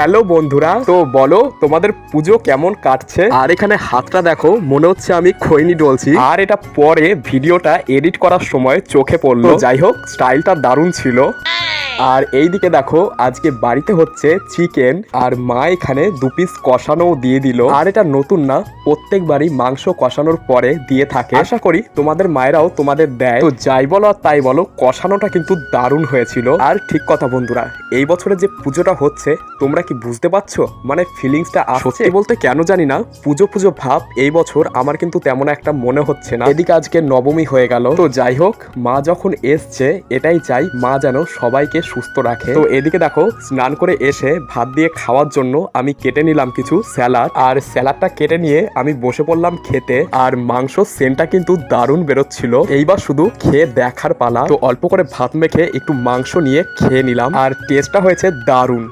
Hello বন্ধুরা তো বলো তোমাদের পুজো কেমন কাটছে? আর এখানে হাতটা দেখো মনে হচ্ছে আমি খৈনি ডলছি। আর এটা পরে ভিডিওটা এডিট করার সময় চোখে পড়ল। যাই হোক স্টাইলটা দারুণ ছিল। আর এইদিকে দেখো আজকে বাড়িতে হচ্ছে চিকেন আর মা এখানে দু পিস কষানোও দিয়ে দিল। আর এটা নতুন না প্রত্যেকবারই মাংস কষানোর পরে দিয়ে থাকে। আশা করি তোমাদের মায়েরাও তোমাদের দেয়। তো যাই বলো আর তাই বলো কষানোটা কিন্তু দারুণ হয়েছিল। আর ঠিক কথা বন্ধুরা এই বছরে যে পুজোটা হচ্ছে তোমরা কি বুঝতে পারছ? মানে ফিলিংসটা সত্যি বলতে কেন জানি না পুজো পুজো ভাব এই বছর আমার কিন্তু তেমন একটা মনে হচ্ছে না। এদিকে আজকে নবমী হয়ে গেল। তো যাই হোক মা যখন এসছে এটাই চাই মা যেন সবাইকে সুস্থ রাখে। তো এদিকে দেখো, স্নান করে এসে ভাত দিয়ে খাওয়ার জন্য আমি কেটে নিলাম কিছু স্যালাড। আর স্যালাডটা কেটে নিয়ে আমি বসে পড়লাম খেতে, আর মাংস সেন্টটা কিন্তু দারুণ বেরোচ্ছিল। এইবার শুধু খেয়ে দেখার পালা। তো অল্প করে ভাত মেখে একটু মাংস নিয়ে খেয়ে নিলাম। আর টেস্টটা হয়েছে দারুণ।